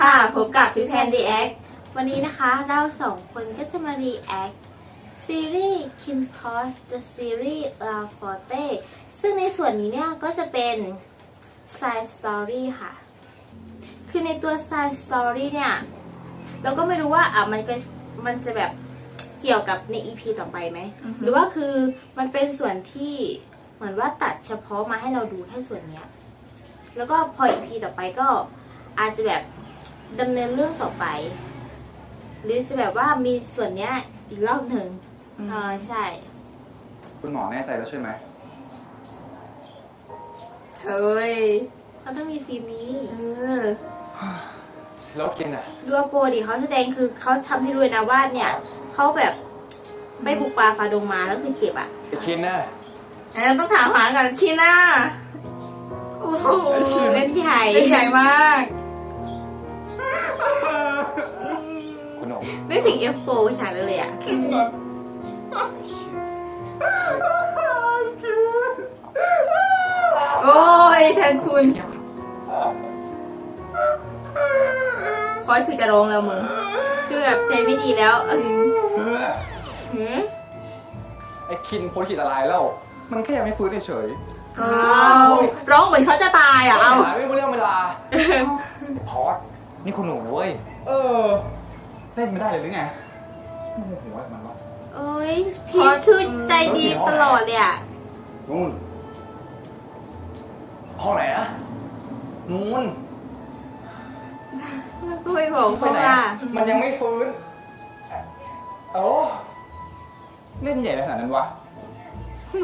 ค่ะ พบกับทิวแทแทนนดีดีแอแอคควันนี้นะคะเราสองคนก็จะมารีแอคซีรีส์ Kim Post The Series La Forte ซึ่งในส่วนนี้เนี่ยก็จะเป็น Side Story ค่ะ คือในตัว Side Story เนี่ย เราก็ไม่รู้ว่าอะมันก็มันจะแบบเกี่ยวกับใน EP ต่อไปไหมอือฮึหรือว่าคือมันเป็นส่วนที่เหมือนว่าตัดเฉพาะมาให้เราดูแค่ส่วนเนี้ย แล้วก็พอ EP ต่อไปก็อาจจะแบบ ดำเนินเรื่องต่อไป หรือจะแบบว่ามีส่วนเนี้ยอีกรอบหนึ่งอืมเออใช่ คุณหมอแน่ใจแล้วใช่ไหมเฮ้ยเขาต้องมีซีนนี้เออแล้วกินอะดูว่าโปรดิเขาแสดงคือเขาทำให้รู้เลยนะว่าเนี่ยเขาแบบไปบุกป่าฟาดงมาแล้วคือเจ็บอะไอคินน่ะอันนั้นต้องถามหากันคีน่าโอ้โหเล่นใหญ่ เล่นใหญ่มากอืม คุณหนุ่มได้ถึง F4 ฉากเลยอะโอ้ยแทนคุณคอยคือจะร้องแล้วมึงคือแบบใจไม่ดีแล้วเออหืมไอคินพ้นขีดอะไรแล้ว มันแค่ยังไม่ฟื้นเฉยอ้าวร้องเหมือนเขาจะตายๆอะ เอาหาไม่รู้เรื่องเวลาพอด นี่คุณหนูนะเว้ย เออเล่นไม่ได้เลยหรือไงโอ้โหมันวะโอ้ยพีทคือใจดีตลอดเลยอะนู่นห้องไหนอะนู่นแล้วก็ไปบอกไปเขาไหนว่าอะมันยังไม่ฟื้นโอ้เล่นใหญ่ขนาดนั้นวะ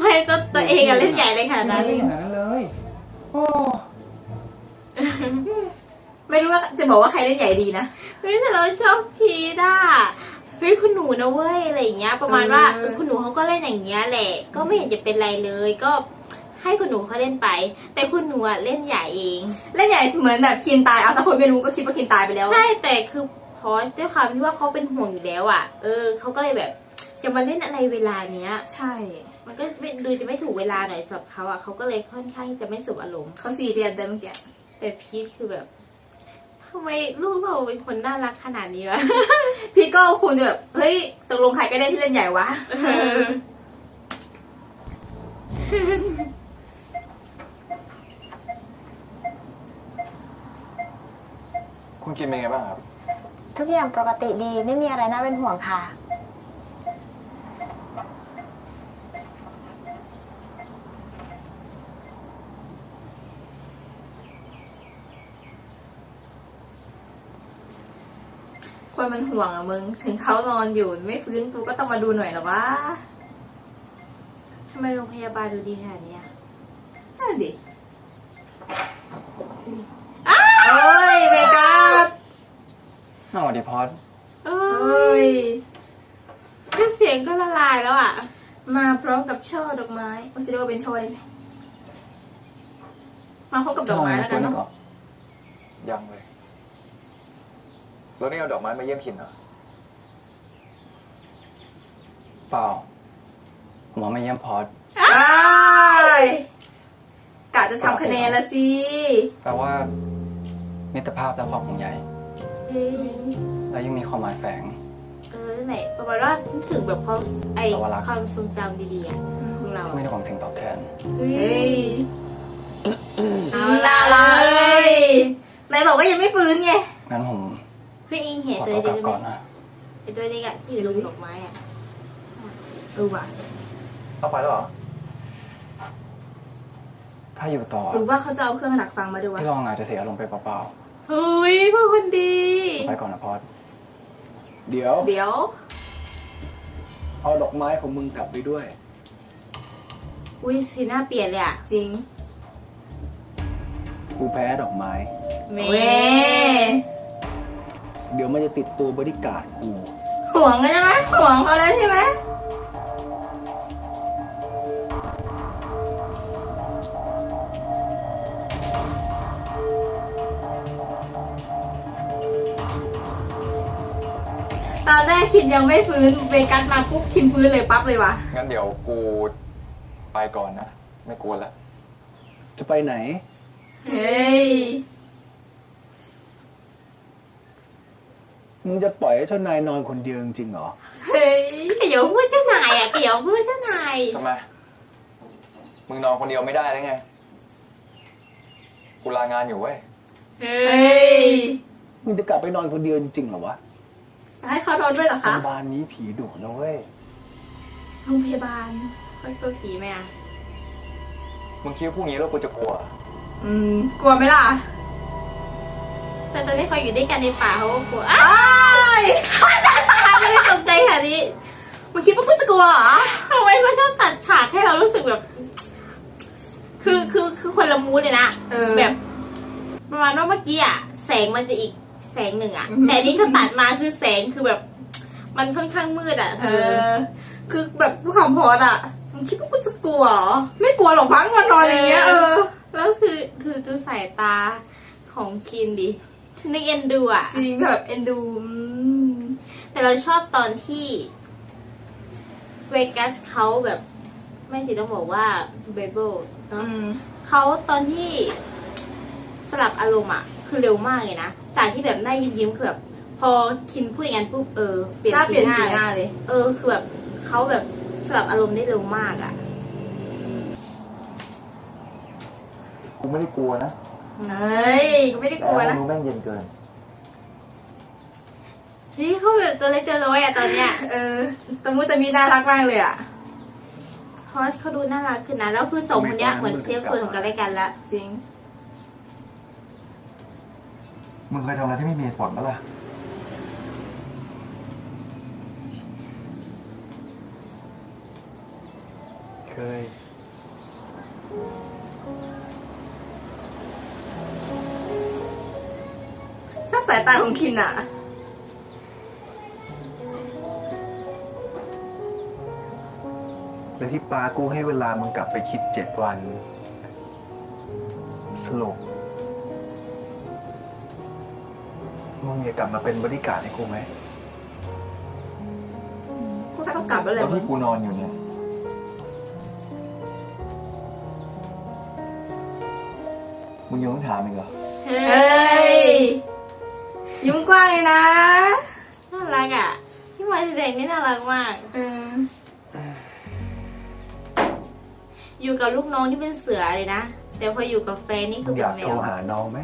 ไม่ตัวตัวเองอะเล่นใหญ่เลยขนาดนั้น เล่นขนาดนั้นเลยโอ้ ไม่รู้ว่าจะบอกว่าใครเล่นใหญ่ดีนะ เฮ้ยแต่เราชอบพีทอะเฮ้ยคุณหนูนะเว้ยอะไรอย่างเงี้ย ประมาณว่าเออเออ คุณหนูเขาก็เล่นอย่างเงี้ยแหละ ก็ไม่เห็นจะเป็นไรเลยก็ให้คุณหนูเขาเล่นไป แต่คุณหนูอะเล่นใหญ่เอง เล่นใหญ่เหมือนแบบคินตายเอาถ้าคนไม่รู้ก็คิดว่าคินตายไปแล้ว ใช่แต่คือพอสด้วยความที่ว่าเขาเป็นห่วงอยู่แล้วอะ เออเขาก็เลยแบบ จะมาเล่นอะไรเวลาเนี้ย ใช่มันก็ไม่ดูจะไม่ถูกเวลาหน่อยสำหรับเขาอะเขาก็เลยค่อนข้างที่จะไม่สบอารมณ์ เขาสี่เดือนเต็มอกี้แต่พีทคือแบบ ทำไมลูกเราเป็นคนน่ารักขนาดนี้วะ พี่ก็คงจะแบบเฮ้ยตกลงใครก็ได้ที่เล่นใหญ่วะ คุณกินเป็นไงบ้างครับ ทุกอย่างปกติดีไม่มีอะไรน่าเป็นห่วงค่ะ คนมันห่วงอะมึง ถึงเขานอนอยู่ไม่ฟื้นกูก็ต้องมาดูหน่อยหรอวะทำไมโรงพยาบาลดูดีขนาดเนี้ยนั่นดิเอ้ยเบกัสน่าสวัสดีพอดเอเอ้้ยยแค่เสียงก็ละลายแล้วอะมาพร้อมกับช่อดอกไม้ว่าจะเรียกว่าเป็นช่อได้ไหมมาพร้อมกับดอกไม้แล้วกันเนาะยังเลย แล้วนี่เอาดอกไม้มาเยี่ยมคินเหรอ เปล่าผมมาไม่เยี่ยมพอดอ้ายกะจะทำคะแนนละสิแปลว่า มิตรภาพและความห่วงใยเฮ้ยและยังมีความหมายแฝง เออนั่นแหละประมาณว่านึกถึงแบบความไอแต่ว่ารัก ความทรงจำดีๆอะของเราที่ไม่ได้หวังสิ่งตอบแทน เฮ้เฮ้ยยเอาละเลยนายบอกว่ายังไม่ฟื้นไง งั้นผม เฮ้ยเองเห็นขอตัวตัวกเด็ลักบไหมก่อนนะไอตัวเด็กอะที่อยู่ในดอกไม้อะเออว่ะเอาไปแล้วเหรอ ถ้าอยู่ต่อหรือว่าเขาจะเอาเครื่องหนักฟังมาด้วยวะพี่ลองอาจจะเสียอารมณ์ไปเปล่าเฮ้ยพ่อคนดีๆไปก่อนนะพอดเดี๋ยว เดี๋ยว เอาดอกไม้ของมึงกลับไปด้วย อุ้ยสีหน้าเปลี่ยนเลยอะ จริง กูแพ้ดอกไม้เม เว้เดี๋ยวมันจะติดตัวบริการดกูห่วงใช่ไหมห่วงเขาแล้วใช่ไหมตอนแรกคิดยังไม่ฟื้นเบกัสมาปุ๊บคินฟื้นเลยปั๊บเลยวะงั้นเดี๋ยวกูไปก่อนนะ ไม่กลัวแล้วจะไปไหน เฮ้ย งจะปล่อยให้เจ้านายนอนคนเดียวจริงๆเหรอ เฮ้ยเกี่ยวพูดเจ้านายอะเกี่ยวพูดเจ้านายทำไม มึงนอนคนเดียวไม่ได้แล้วไง กูลางานอยู่เว้ย เฮ้ยมึงจะกลับไปนอนคนเดียวจริงๆเหรอวะจะให้เขานอนด้วยเหรอโรคะงพยาบาลนี้ผีดุนะเว้ย โรงพยาบาลคนตัวผีไหมอะ มึงคิดว่าพวกนี้แล้วกูจะกลัว อืม กลัวไหมล่ะ แต่ตอนที่เขาอยู่ด้วยกันในป่าเขาก็กลัวอ้อ้าวายไม่ได้ตกใจค่ะนี้มึงคิดว่ากูจะกลัวเหรอ ทำไมเขาชอบตัดฉากให้เรารู้สึกแบบ คือคือคือคนละมูดเลยนะเออแบบ ประมาณว่าเมื่อกี้อะแสงมันจะอีกแสงหนึ่งอะอือ แต่นี่เขาตัดมาคือแสงคือแบบ มันค่อนข้างมืดอะเออ คือแบบผู้คำพอดอะมึงคิดว่ากูจะกลัวเหรอไม่กลัวหรอกพังมานอนอย่างเงี้ยเออ แล้วคือคือดูสายตาของคินดิ นึกเอ็นดูอะ จริงแบบเอ็นดูอืมแต่เราชอบตอนที่เวกัสเขาแบบ ไม่สิต้องบอกว่าเบเบิลอืเนาะมเขาตอนที่สลับอารมณ์อะ คือเร็วมากเลยนะ จากที่แบบหน้ายิ้มยิ้มๆคือแบบพอคินพูดอย่างนั้นปุ๊บเออเปลี่ยนหน้าเปลี่ยนสีสีหหน้าน้าเลยเลย เออคือแบบเขาแบบสลับอารมณ์ได้เร็วมากอะกูไม่ได้กลัวนะ เฮ้ยกูไม่ได้กลัวนะรู้แม่งเย็นเกิน นี่เขาแบบตัวเล็กตัวน้อยอะตอนเนี้ย เออแตะมุตะมีน่ารักมากเลยอะเพราะเขาดูน่ารักขึ้นนะ แล้วคือสองคนเนี้ยเหมือนเซฟส่วนของกันและกันละจริง มึงเคยทำอะไรที่ไม่มีเหตุผลปะล่ะ เคย สายตาของคินอะและที่ปากูให้เวลามึงกลับไปคิดเจ็ดวัน สรุปมึงอยากกลับมาเป็นบริการดให้กูไหมกูต้องกลับแล้วแหแล้ละวที่กูนอนอยู่เนี่ย มึงยังต้องถามอีกเหรอ เฮ้เฮ้ย ยยิ้มกว้างเลยนะน่ารักอะพี่มายแสดงนี่น่ารักมากเอออยู่กับลูกน้องที่เป็นเสือเลยนะ แต่พออยู่กับแฟนนี่มึคืองเป็อนยากแมโทรวหาน้องไหม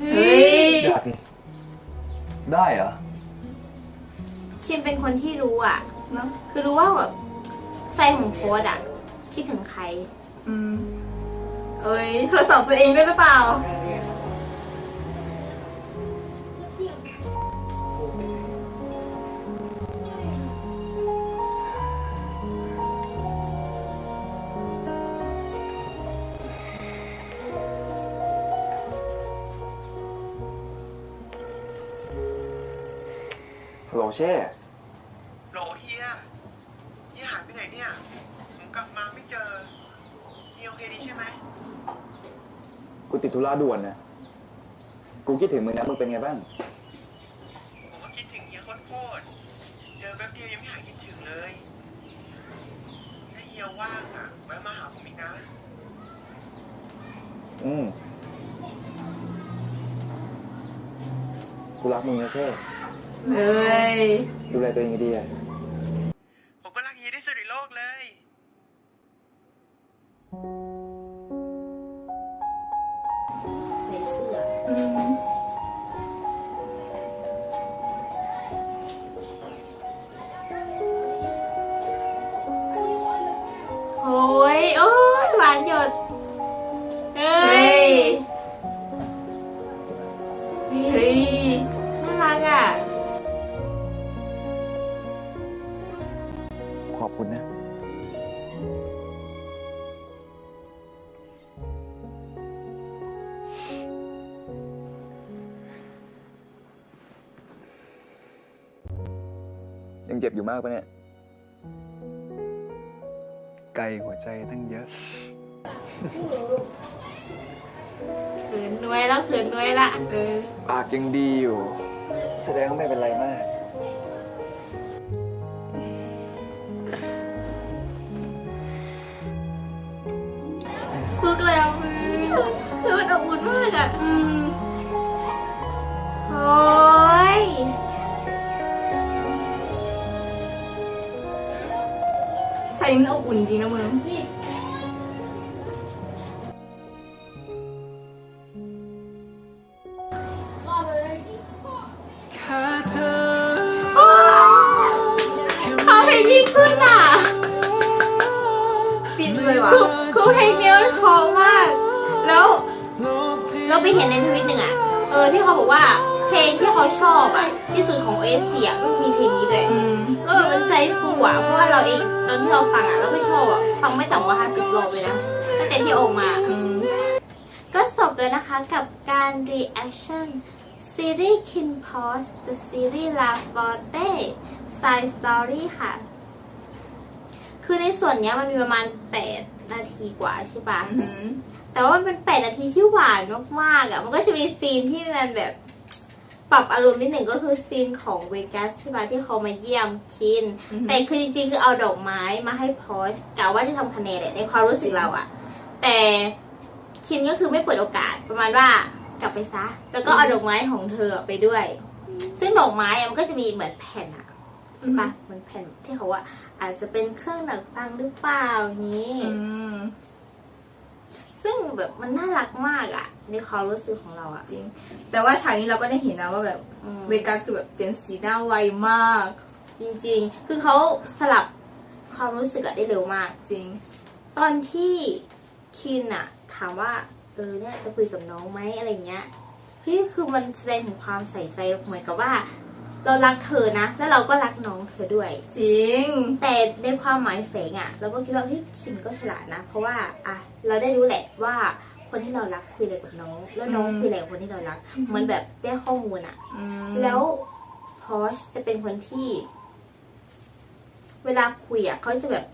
เฮ้ยอยากดิได้เหรอ คิมเป็นคนที่รู้อะเนอะคือรู้ว่าแบบใจของโค้ดอะ คิดถึงใคร อืมเอ้ยโทรศัพท์ตัวเองด้วยหรือเปล่า เช่โหลเฮียเฮียหายไปไหนเนี่ย ผมกลับมาไม่เจอเฮียโอเคดีใช่ไหมกูติดธุระด่วนนะ กูคิดถึงมึงนะมึงเป็นไงบ้าง ผมก็คิดถึงเฮียโคตรๆเจอแป๊บเดียวยังไม่หายคิดถึงเลย ถ้าเฮียว่างอะแวะมาหาผมอีกนะ อืมกูรักมึงนะเช่ เลย ดูแลตัวเองให้ดีอะ ยังเจ็บอยู่มากปะเนี่ย ไกลหัวใจตั้งเยอะเขินน้วยแล้วเขินน้วยละเออปากยังดีอยู่ แสดงว่าไม่เป็นไรมากซุกเลยอะมือคือมันอบอุ่นมากอะอืมายนี้มันอบอุ่นจริงนะมึงแค่เธอเขาเพลงนี้ขึ้นอะฟินเลยว่ะคือเพลงนี้มันเพราะมาก แล้วโลกที่เราไปเห็นในทวิตหนึ่งอะ เออที่เขาบอกว่า เพลงที่เขาชอบอะที่สุดของเอเชียก็มีเพลงนี้เลยอืมก็แบบมันใจฟูอะเพราะว่าเราเองตอนที่เราฟังอะเราก็ชอบอะฟังไม่ต่ำกว่าห้าสิบรอบเลยนะตั้งแต่ที่ออกมา อืมก็จบเลยนะคะกับการ reaction ซีรีส์ Kin Post The Series La Forte Side Story ค่ะ คือในส่วนเนี้ยมันมีประมาณ 8 นาทีกว่าใช่ปะ อืม แต่ว่ามันเป็น8นาทีที่หวานมากๆอะ มันก็จะมีซีนที่มันแบบ ปรับอารมณ์นิดหนึ่งก็คือซีนของเวกัสใช่ปะที่เขามาเยี่ยมคิน แต่คือจริงๆคือเอาดอกไม้มาให้พอชกะว่าจะทำคะแนนแหละในความรู้สึกเราอะแต่คินก็คือไม่เปิดโอกาสประมาณว่ากลับไปซะ แล้วก็เอาดอกไม้ของเธอไปด้วย ซึ่งดอกไม้อะมันก็จะมีเหมือนแผ่นอะใช่ปะเหมือนแผ่นที่เขาว่าอาจจะเป็นเครื่องดักฟังหรือเปล่าอย่างนี้อืม ซึ่งแบบมันน่ารักมากอะในความรู้สึกของเราอะจริง แต่ว่าฉากนี้เราก็ได้เห็นนะว่าแบบอืมเวกัสคือแบบเปลี่ยนสีหน้าไวมาก จริง ๆ คือเขาสลับความรู้สึกอะได้เร็วมากจริง ตอนที่คินอะถามว่าเออเนี่ยจะคุยกับน้องไหมอะไรเงี้ยเฮ้ยคือมันแสดงถึงความใส่ใจเหมือนกับว่า เรารักเธอนะ แล้วเราก็รักน้องเธอด้วย จริง แต่ในความหมายแฝงอะเราก็คิดว่าเฮ้ยคินก็ฉลาดนะ เพราะว่าอะเราได้รู้แหละว่าคนที่เรารักคุยอะไรกับน้อง แล้วน้องอืมคุยอะไรกับคนที่เรารักเหมันแบบได้ข้อมูลอะอืมแล้วพอชจะเป็นคนที่ เวลาคุยอะเขาจะแบบ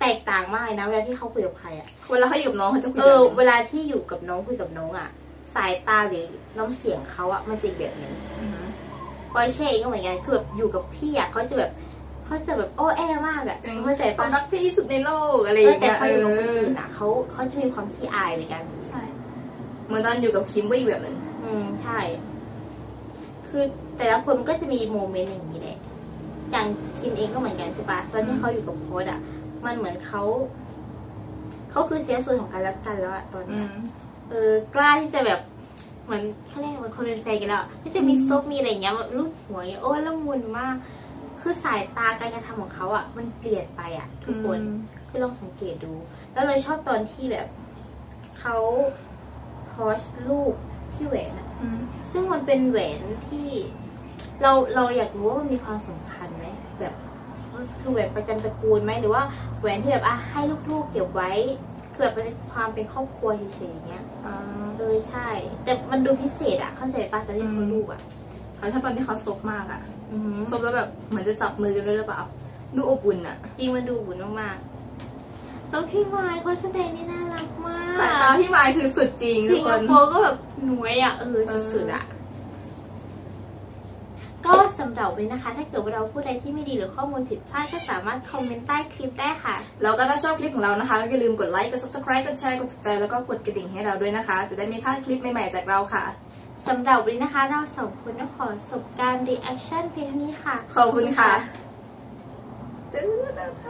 แตกต่างมากเลยนะ เวลาที่เขาคุยกับใครอะเวลาเขาอยู่กับน้องเขาจะคุยเอแบบอนี้เวลาที่อยู่กับน้องคุยกับน้องอะสายตาหรือน้ำเสียงเขาอะมันจะอีกแบบหนึงม ปอยเช่เองก็เหมือนกันคือแบบอยู่กับพี่อะเขาจะแบบเขาจะแบบโอ้แอมากอะจริงเข้าใจควาปะมรักที่สุดในโลกอะไรอเออย่างแต่เงี้ยพออยู่กับคนเอออื่นอะเขาเขาจะมีความขี้อายเหมือนกันใช่เหมือนตอนอยู่กับคิมก็อีกแบบหนึ่งอืมใช่ คือแต่ละคนมันก็จะมีโมเมนต์อย่างนี้แหละอย่างคินเองก็เหมือนกันใช่ปะตอนที่เขาอยู่กับโค้ดอะมันเหมือนเขาเขาคือเสียส่วนของกันและกันแล้วอะตอนอืเนี้ยมเออกล้าที่จะแบบ เหมือนเขาเรียกเหมือนคนเป็นแฟนกันแล้วอะที่จะมีซบมีอะไรอย่างเงี้ยแบบลูกหัวอย่างเงี้ยโอ้ยละมุนมาก คือสายตาการกระทำของเขาอะ มันเปลี่ยนไปอะ ทุกคนคือลองสังเกตดู แล้วเราชอบตอนที่แบบเขาพอชรูปที่แหวนอะอืมซึ่งมันเป็นแหวนที่เราเราอยากรู้ว่ามันมีความสำคัญไหมแบบคือแหวนประจำตระกูลไหมหรือว่าแหวนที่แบบอะให้ลูกๆเก็บไว้ คือแบบเป็นความเป็นครอบครัวเฉยๆอย่างเงี้ยอ่าเออใช่ แต่มันดูพิเศษอะเข้าใจปะจะเรียกเขาลูกอะเขาชอบตอนที่เขาซบมากอะอือหือซบแล้วแบบเหมือนจะจับมือกันด้วยหรือเปล่าดูอบอุ่นอะจริงมันดูหุ่นมากๆแล้วพี่ไม้เขาแสดงนี่น่ารักมากสายตาพี่มายคือสุดจริงทุสิกงคคน โปร์ก็แบบหน่วยอะเออสุดๆอะ ก็สำหรับวันนี้นะคะ ถ้าเกิดว่าเราพูดอะไรที่ไม่ดีหรือข้อมูลผิดพลาดก็สามารถคอมเมนต์ใต้คลิปได้ค่ะ แล้วก็ถ้าชอบคลิปของเรานะคะก็อย่าลืมกดไลค์ กด subscribe กดแชร์ กดถูกใจ แล้วก็กดกระดิ่งให้เราด้วยนะคะ จะได้ไม่พลาดคลิปใหม่ๆจากเราค่ะสำหรับวันนี้นะคะ เราสองคนต้องขอจบการ reaction เพียงเท่านี้ค่ะ ขอบคุณค่ะ